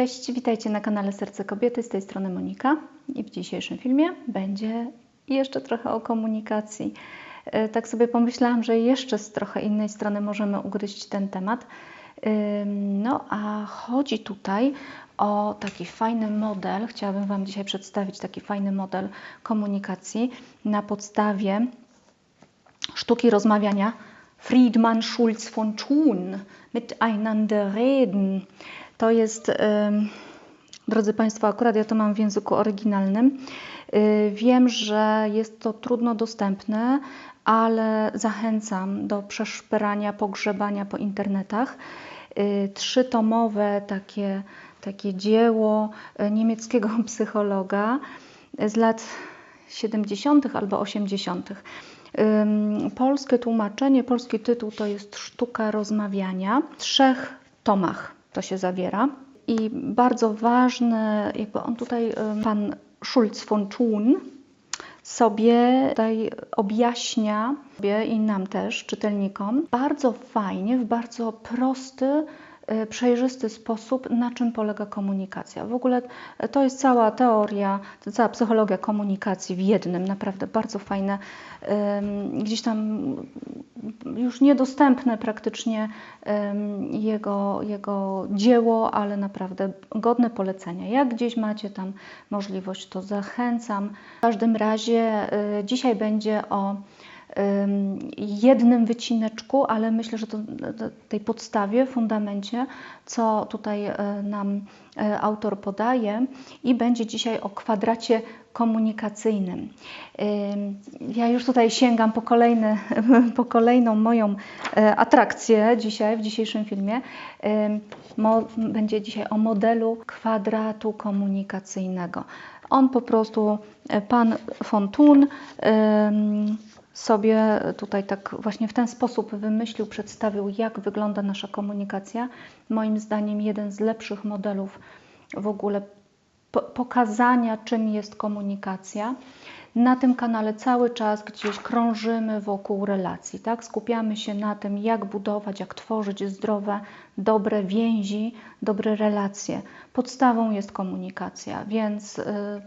Cześć, witajcie na kanale Serce Kobiety, z tej strony Monika i w dzisiejszym filmie będzie jeszcze trochę o komunikacji. E, Tak sobie pomyślałam, że jeszcze z trochę innej strony możemy ugryźć ten temat. No a chodzi tutaj o taki fajny model, chciałabym Wam dzisiaj przedstawić taki fajny model komunikacji na podstawie sztuki rozmawiania Friedman Schulz von Thun miteinander reden. To jest, drodzy Państwo, akurat ja to mam w języku oryginalnym. Y, Wiem, że jest to trudno dostępne, ale zachęcam do przeszperania, pogrzebania po internetach. Y, Trzytomowe takie, takie dzieło y, niemieckiego psychologa z lat 70. albo 80. Ym, Polskie tłumaczenie, polski tytuł to jest Sztuka rozmawiania. W trzech tomach to się zawiera. I bardzo ważne, jakby on tutaj, ym, pan Schulz von Thun, sobie tutaj objaśnia sobie i nam też, czytelnikom, bardzo fajnie, w bardzo prosty, y, przejrzysty sposób, na czym polega komunikacja. W ogóle to jest cała teoria, cała psychologia komunikacji w jednym, naprawdę bardzo fajne, gdzieś tam już niedostępne praktycznie jego, jego dzieło, ale naprawdę godne polecenia. Jak gdzieś macie tam możliwość, to zachęcam. W każdym razie y, dzisiaj będzie o jednym wycineczku, ale myślę, że to tej podstawie, fundamencie, co tutaj y, nam y, autor podaje i będzie dzisiaj o kwadracie komunikacyjnym. Ym, Ja już tutaj sięgam po, po kolejną moją e, atrakcję dzisiaj, w dzisiejszym filmie. Będzie dzisiaj o modelu kwadratu komunikacyjnego. On po prostu, e, pan ym, sobie tutaj tak właśnie w ten sposób wymyślił, przedstawił, jak wygląda nasza komunikacja. Moim zdaniem jeden z lepszych modelów w ogóle po- pokazania, czym jest komunikacja. Na tym kanale cały czas gdzieś krążymy wokół relacji, tak? Skupiamy się na tym, jak budować, jak tworzyć zdrowe, dobre więzi, dobre relacje. Podstawą jest komunikacja, więc y,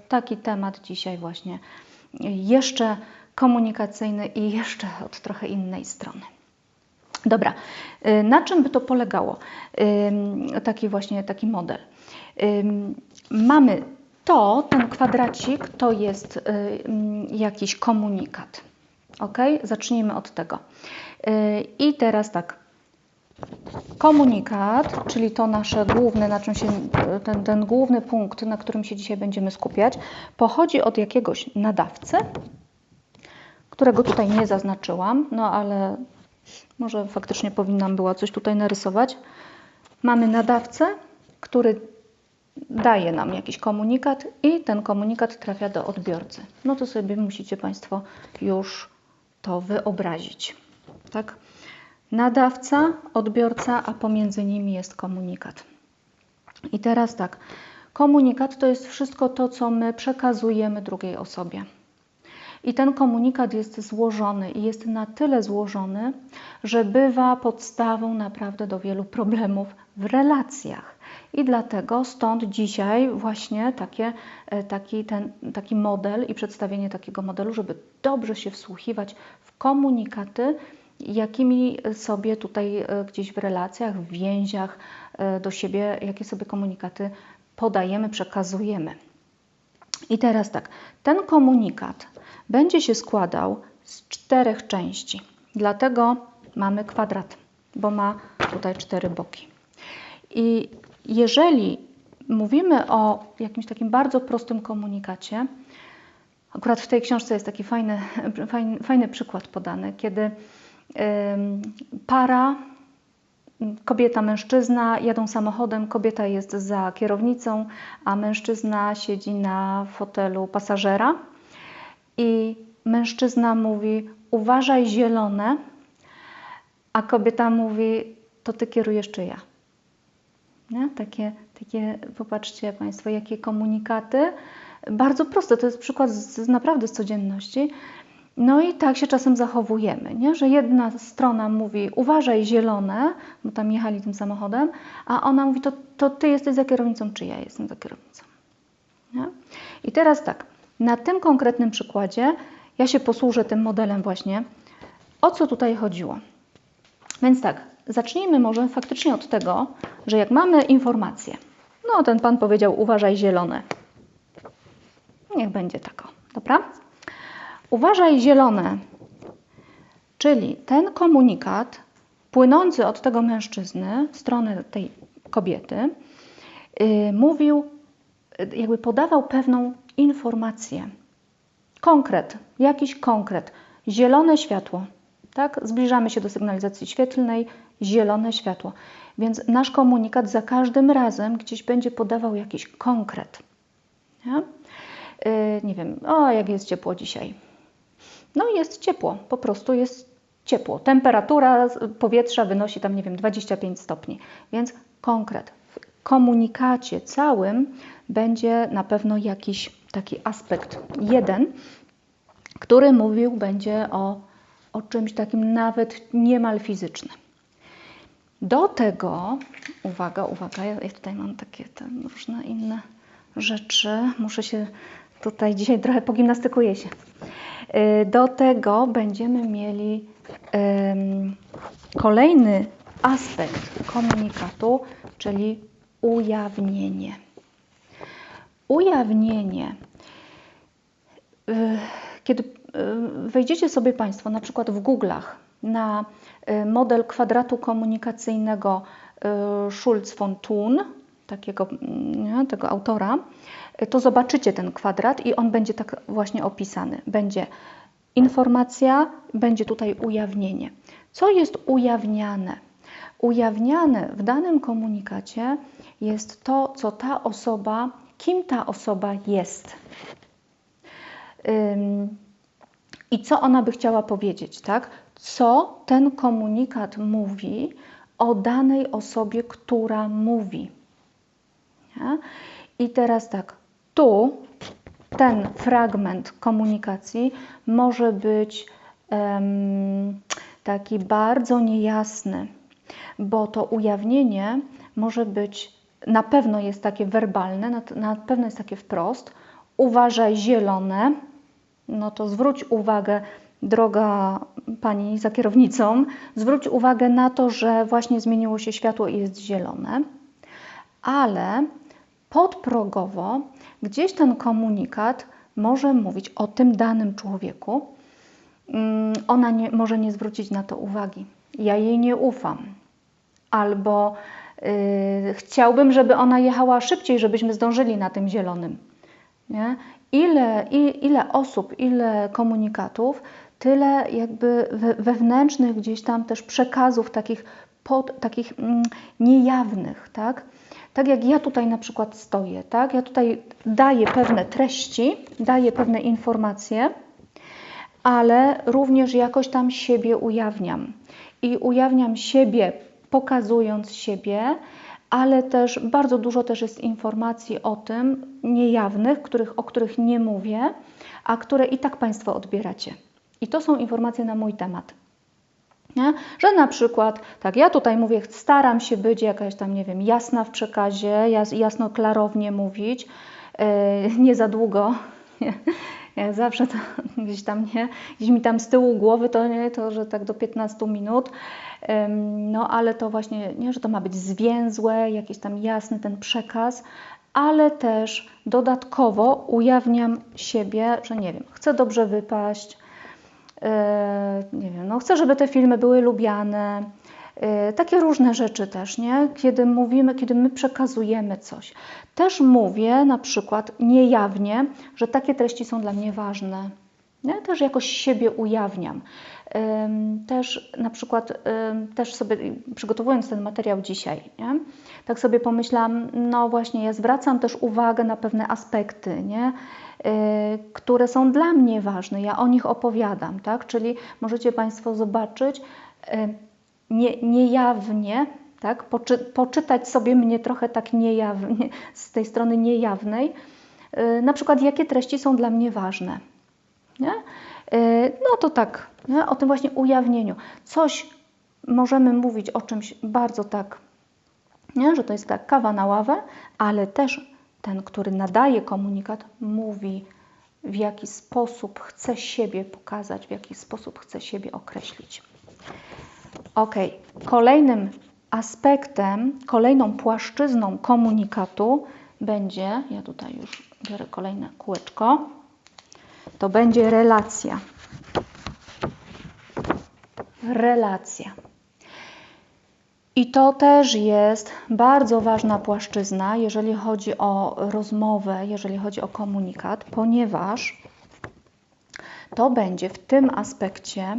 taki temat dzisiaj właśnie jeszcze komunikacyjny i jeszcze od trochę innej strony. Dobra, y, na czym by to polegało? Ym, Taki właśnie taki model. Ym, Mamy to, ten kwadracik to jest y, ym, jakiś komunikat. Ok? Zacznijmy od tego. Y, I teraz tak. Komunikat, czyli to nasze główne, na czym się, ten, ten główny punkt, na którym się dzisiaj będziemy skupiać, pochodzi od jakiegoś nadawcy, którego tutaj nie zaznaczyłam, no ale może faktycznie powinnam była coś tutaj narysować. Mamy nadawcę, który daje nam jakiś komunikat i ten komunikat trafia do odbiorcy. No to sobie musicie Państwo już to wyobrazić. Tak? Nadawca, odbiorca, a pomiędzy nimi jest komunikat. I teraz tak, komunikat to jest wszystko to, co my przekazujemy drugiej osobie. I ten komunikat jest złożony i jest na tyle złożony, że bywa podstawą naprawdę do wielu problemów w relacjach. I dlatego stąd dzisiaj właśnie takie, e, taki, ten, taki model i przedstawienie takiego modelu, żeby dobrze się wsłuchiwać w komunikaty, jakimi sobie tutaj e, gdzieś w relacjach, w więziach e, do siebie, jakie sobie komunikaty podajemy, przekazujemy. I teraz tak, ten komunikat będzie się składał z czterech części. Dlatego mamy kwadrat, bo ma tutaj cztery boki. I jeżeli mówimy o jakimś takim bardzo prostym komunikacie, akurat w tej książce jest taki fajny, fajny, fajny przykład podany, kiedy para kobieta, mężczyzna jadą samochodem, kobieta jest za kierownicą, a mężczyzna siedzi na fotelu pasażera i mężczyzna mówi: Uważaj, zielone, a kobieta mówi: To ty kierujesz czy ja? Nie? Takie, takie, popatrzcie Państwo, jakie komunikaty. Bardzo proste, to jest przykład z, z naprawdę z codzienności. No i tak się czasem zachowujemy, nie? że jedna strona mówi uważaj zielone, bo tam jechali tym samochodem, a ona mówi to, to ty jesteś za kierownicą, czy ja jestem za kierownicą. Nie? I teraz tak, na tym konkretnym przykładzie ja się posłużę tym modelem właśnie, o co tutaj chodziło. Więc tak, zacznijmy może faktycznie od tego, że jak mamy informację, no ten pan powiedział uważaj zielone, niech będzie tako, dobra? Uważaj zielone, czyli ten komunikat płynący od tego mężczyzny w stronę tej kobiety yy, mówił, yy, jakby podawał pewną informację. Konkret, jakiś konkret. Zielone światło, tak? Zbliżamy się do sygnalizacji świetlnej, zielone światło. Więc nasz komunikat za każdym razem gdzieś będzie podawał jakiś konkret. Yy, nie wiem, o jak jest ciepło dzisiaj no jest ciepło, po prostu jest ciepło. Temperatura powietrza wynosi tam, nie wiem, 25 stopni. Więc konkret. W komunikacie całym będzie na pewno jakiś taki aspekt jeden, który mówił będzie o, o czymś takim nawet niemal fizycznym. Do tego, uwaga, uwaga, ja tutaj mam takie różne inne rzeczy. Muszę się tutaj dzisiaj trochę pogimnastykuję się. Y, do tego będziemy mieli kolejny aspekt komunikatu, czyli ujawnienie. Ujawnienie. Y, kiedy y, wejdziecie sobie Państwo na przykład w Google'ach na model kwadratu komunikacyjnego Schulz von Thun, takiego, nie, tego autora, to zobaczycie ten kwadrat i on będzie tak właśnie opisany. Będzie informacja, będzie tutaj ujawnienie. Co jest ujawniane? Ujawniane w danym komunikacie jest to, co ta osoba, kim ta osoba jest. I co ona by chciała powiedzieć, tak? Co ten komunikat mówi o danej osobie, która mówi. Ja? I teraz tak, tu ten fragment komunikacji może być um, taki bardzo niejasny, bo to ujawnienie może być, na pewno jest takie werbalne, na, na pewno jest takie wprost. Uważaj zielone, no to zwróć uwagę, droga pani za kierownicą, zwróć uwagę na to, że właśnie zmieniło się światło i jest zielone, ale podprogowo gdzieś ten komunikat może mówić o tym danym człowieku. Mm, ona nie, może nie zwrócić na to uwagi. Ja jej nie ufam. Albo yy, chciałbym, żeby ona jechała szybciej, żebyśmy zdążyli na tym zielonym. Nie? Ile, i, ile osób, ile komunikatów, tyle jakby wewnętrznych gdzieś tam też przekazów takich, pod, takich mm, niejawnych, tak? Tak jak ja tutaj na przykład stoję, tak? Ja tutaj daję pewne treści, daję pewne informacje, ale również jakoś tam siebie ujawniam. I ujawniam siebie, pokazując siebie, ale też bardzo dużo też jest informacji o tym niejawnych, których, o których nie mówię, a które i tak Państwo odbieracie. I to są informacje na mój temat. Nie? Że na przykład, tak, ja tutaj mówię, staram się być jakaś tam, nie wiem, jasna w przekazie, jas, jasno, klarownie mówić, yy, nie za długo. Nie? Zawsze to gdzieś tam nie, gdzieś mi tam z tyłu głowy to nie, to że tak do 15 minut, no ale to właśnie, nie, że to ma być zwięzłe, jakiś tam jasny ten przekaz, ale też dodatkowo ujawniam siebie, że nie wiem, chcę dobrze wypaść, nie wiem, no chcę, żeby te filmy były lubiane. E, takie różne rzeczy też, nie? Kiedy mówimy, kiedy my przekazujemy coś. Też mówię na przykład niejawnie, że takie treści są dla mnie ważne. Też jakoś siebie ujawniam. Też na przykład, też sobie przygotowując ten materiał dzisiaj, nie? tak sobie pomyślałam, no właśnie, ja zwracam też uwagę na pewne aspekty, nie? Y, które są dla mnie ważne, ja o nich opowiadam, tak? Czyli możecie Państwo zobaczyć y, nie, niejawnie, tak? Poczy, poczytać sobie mnie trochę tak niejawnie, z tej strony niejawnej, y, na przykład jakie treści są dla mnie ważne. Nie? No to tak, nie? o tym właśnie ujawnieniu. Coś możemy mówić o czymś bardzo tak, nie? że to jest tak kawa na ławę, ale też ten, który nadaje komunikat, mówi w jaki sposób chce siebie pokazać, w jaki sposób chce siebie określić. Ok, kolejnym aspektem, kolejną płaszczyzną komunikatu będzie, ja tutaj już biorę kolejne kółeczko, to będzie relacja. Relacja. I to też jest bardzo ważna płaszczyzna, jeżeli chodzi o rozmowę, jeżeli chodzi o komunikat, ponieważ to będzie w tym aspekcie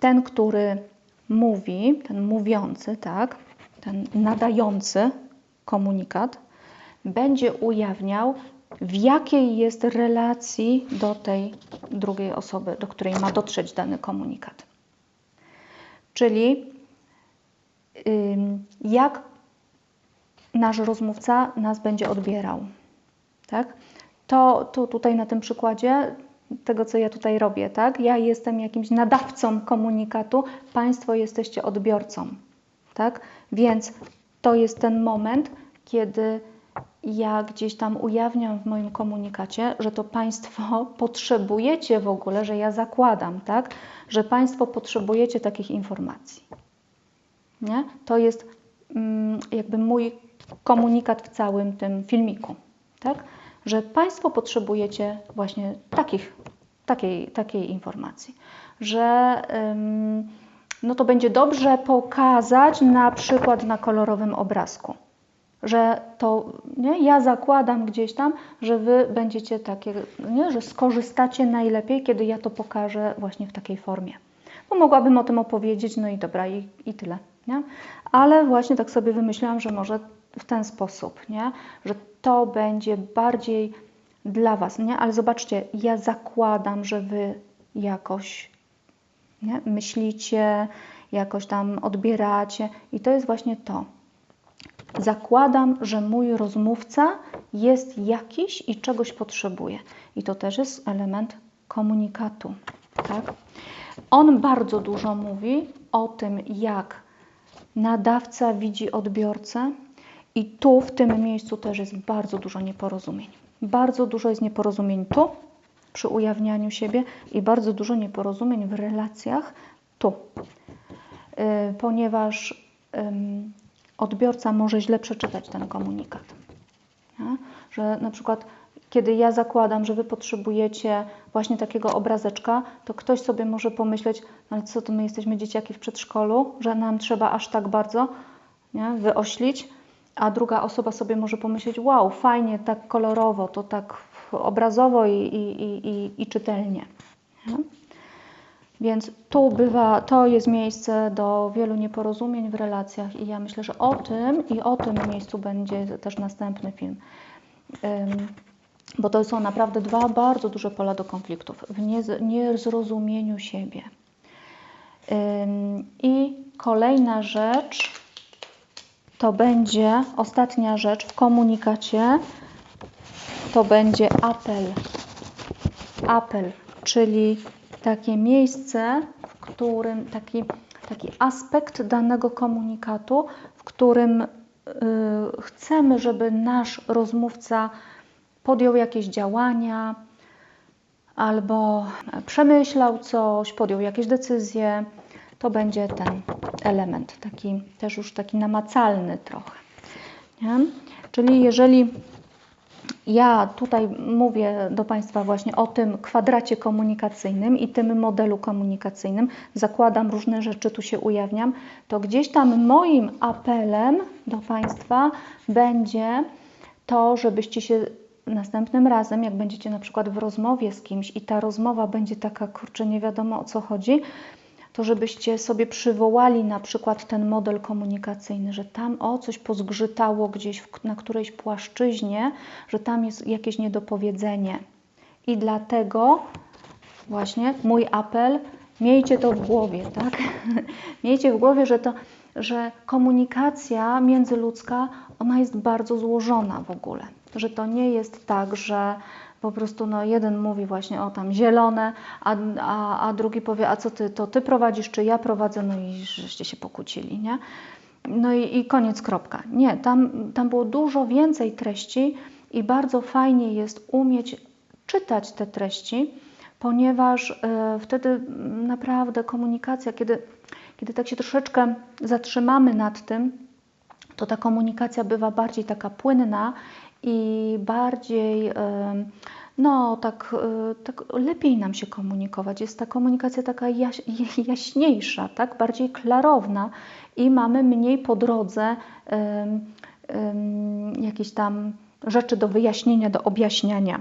ten, który mówi, ten mówiący, tak, ten nadający komunikat, będzie ujawniał, w jakiej jest relacji do tej drugiej osoby, do której ma dotrzeć dany komunikat. Czyli jak nasz rozmówca nas będzie odbierał. Tak? To, to tutaj na tym przykładzie tego, co ja tutaj robię, tak? Ja jestem jakimś nadawcą komunikatu, Państwo jesteście odbiorcą, tak? Więc to jest ten moment, kiedy ja gdzieś tam ujawniam w moim komunikacie, że to Państwo potrzebujecie w ogóle, że ja zakładam, tak? Że Państwo potrzebujecie takich informacji. Nie? To jest mm, jakby mój komunikat w całym tym filmiku, tak? że Państwo potrzebujecie właśnie takich, takiej, takiej informacji, że no to będzie dobrze pokazać na przykład na kolorowym obrazku, że to nie, ja zakładam gdzieś tam, że Wy będziecie takie, nie, że skorzystacie najlepiej, kiedy ja to pokażę właśnie w takiej formie. Bo mogłabym o tym opowiedzieć, no i dobra, i, i tyle. Nie? Ale właśnie tak sobie wymyślałam, że może w ten sposób, nie? że to będzie bardziej dla Was. Nie? Ale zobaczcie, ja zakładam, że Wy jakoś nie? myślicie, jakoś tam odbieracie i to jest właśnie to. Zakładam, że mój rozmówca jest jakiś i czegoś potrzebuje. I to też jest element komunikatu. Tak? On bardzo dużo mówi o tym, jak nadawca widzi odbiorcę, i tu, w tym miejscu, też jest bardzo dużo nieporozumień. Bardzo dużo jest nieporozumień tu, przy ujawnianiu siebie, i bardzo dużo nieporozumień w relacjach tu, yy, ponieważ yy, odbiorca może źle przeczytać ten komunikat. Ja? Że na przykład kiedy ja zakładam, że Wy potrzebujecie właśnie takiego obrazeczka, to ktoś sobie może pomyśleć, no ale co to my jesteśmy dzieciaki w przedszkolu, że nam trzeba aż tak bardzo nie, wyoślić, a druga osoba sobie może pomyśleć, wow, fajnie, tak kolorowo, to tak obrazowo i, i, i, i czytelnie. Nie? Więc tu bywa, to jest miejsce do wielu nieporozumień w relacjach i ja myślę, że o tym i o tym miejscu będzie też następny film bo to są naprawdę dwa bardzo duże pola do konfliktów w niezrozumieniu siebie. I kolejna rzecz to będzie, ostatnia rzecz w komunikacie, to będzie apel. Apel, czyli takie miejsce, w którym taki, taki aspekt danego komunikatu, w którym y, chcemy, żeby nasz rozmówca podjął jakieś działania albo przemyślał coś, podjął jakieś decyzje, to będzie ten element, taki też już taki namacalny trochę. Nie? Czyli jeżeli ja tutaj mówię do Państwa właśnie o tym kwadracie komunikacyjnym i tym modelu komunikacyjnym, zakładam różne rzeczy, tu się ujawniam, to gdzieś tam moim apelem do Państwa będzie to, żebyście się następnym razem, jak będziecie na przykład w rozmowie z kimś i ta rozmowa będzie taka, kurczę, nie wiadomo o co chodzi, to żebyście sobie przywołali na przykład ten model komunikacyjny, że tam o coś pozgrzytało gdzieś w, na którejś płaszczyźnie, że tam jest jakieś niedopowiedzenie. I dlatego właśnie mój apel, miejcie to w głowie, tak? miejcie w głowie, że to że komunikacja międzyludzka, ona jest bardzo złożona w ogóle. Że to nie jest tak, że po prostu no, jeden mówi właśnie o tam zielone, a, a, a drugi powie, a co ty, to ty prowadzisz, czy ja prowadzę, no i żeście się pokłócili, nie? No i, i koniec, kropka. Nie, tam, tam było dużo więcej treści i bardzo fajnie jest umieć czytać te treści, ponieważ y, wtedy naprawdę komunikacja, kiedy, kiedy tak się troszeczkę zatrzymamy nad tym, to ta komunikacja bywa bardziej taka płynna i bardziej, no tak, e, tak lepiej nam się komunikować. Jest ta komunikacja taka jaś, jaśniejsza, tak, bardziej klarowna i mamy mniej po drodze um, um, jakieś tam rzeczy do wyjaśnienia, do objaśniania.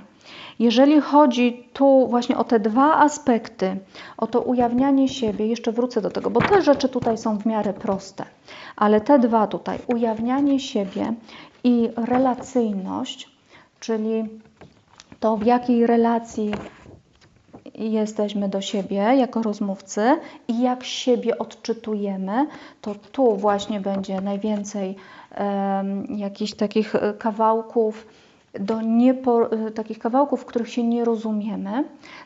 Jeżeli chodzi tu właśnie o te dwa aspekty, o to ujawnianie siebie, jeszcze wrócę do tego, bo te rzeczy tutaj są w miarę proste, ale te dwa tutaj, ujawnianie siebie i relacyjność, czyli to w jakiej relacji jesteśmy do siebie jako rozmówcy i jak siebie odczytujemy, to tu właśnie będzie najwięcej um, jakichś takich kawałków, do niepo, takich kawałków, w których się nie rozumiemy.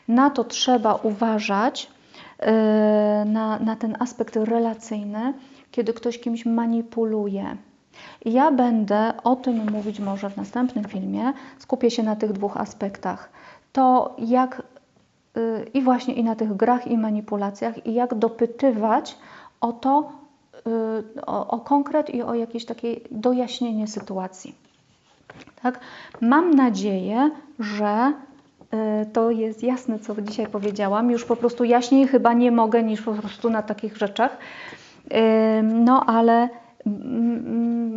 Na to trzeba uważać, e, na, na ten aspekt relacyjny, kiedy ktoś kimś manipuluje. Ja będę o tym mówić może w następnym filmie. Skupię się na tych dwóch aspektach. To jak y, i właśnie i na tych grach i manipulacjach i jak dopytywać o to, y, o, o konkret i o jakieś takie dojaśnienie sytuacji. Tak? Mam nadzieję, że y, to jest jasne, co dzisiaj powiedziałam. Już po prostu jaśniej chyba nie mogę niż po prostu na takich rzeczach. No ale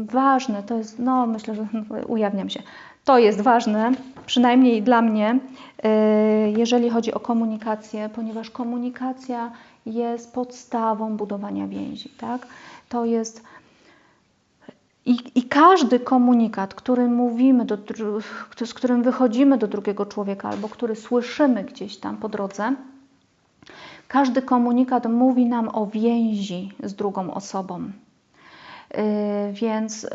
ważne, to jest, no myślę, że ujawniam się, to jest ważne, przynajmniej dla mnie, y, jeżeli chodzi o komunikację, ponieważ komunikacja jest podstawą budowania więzi, tak? To jest i, i każdy komunikat, który mówimy, do, z którym wychodzimy do drugiego człowieka albo który słyszymy gdzieś tam po drodze, każdy komunikat mówi nam o więzi z drugą osobą. Y, więc y,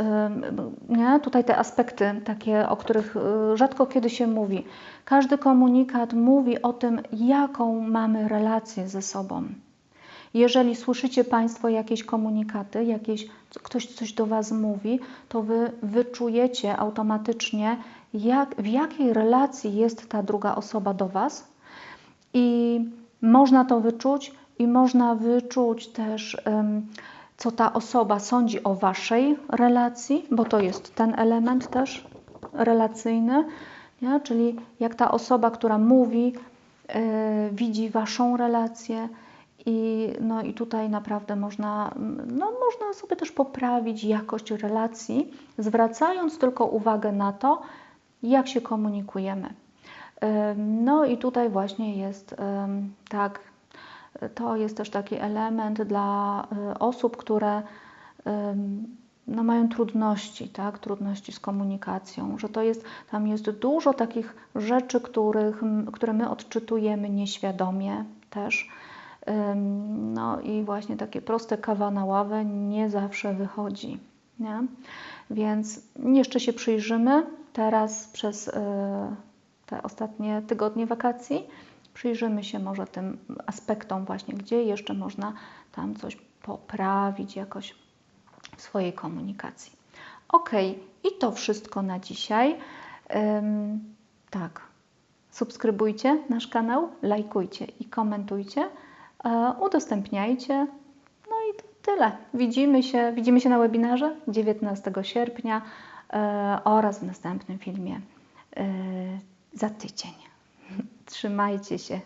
nie, tutaj te aspekty takie, o których y, rzadko kiedy się mówi. Każdy komunikat mówi o tym, jaką mamy relację ze sobą. Jeżeli słyszycie Państwo jakieś komunikaty, jakieś, ktoś coś do Was mówi, to Wy wyczujecie automatycznie, jak, w jakiej relacji jest ta druga osoba do Was. I można to wyczuć, i można wyczuć też. Um, co ta osoba sądzi o waszej relacji, bo to jest ten element też relacyjny, nie? czyli jak ta osoba, która mówi, yy, widzi waszą relację. I, no i tutaj naprawdę można, no, można sobie też poprawić jakość relacji, zwracając tylko uwagę na to, jak się komunikujemy. No i tutaj właśnie jest tak, to jest też taki element dla y, osób, które no, mają trudności, tak? trudności z komunikacją, że to jest, tam jest dużo takich rzeczy, których, które my odczytujemy nieświadomie też. No i właśnie takie proste kawa na ławę nie zawsze wychodzi. Nie? Więc jeszcze się przyjrzymy teraz przez y, te ostatnie tygodnie wakacji Przyjrzymy się może tym aspektom właśnie, gdzie jeszcze można tam coś poprawić jakoś w swojej komunikacji. Ok, i to wszystko na dzisiaj. Um, tak, subskrybujcie nasz kanał, lajkujcie i komentujcie, e, udostępniajcie. No i tyle. Widzimy się, widzimy się na webinarze 19 sierpnia e, oraz w następnym filmie e, za tydzień. Trzymajcie się.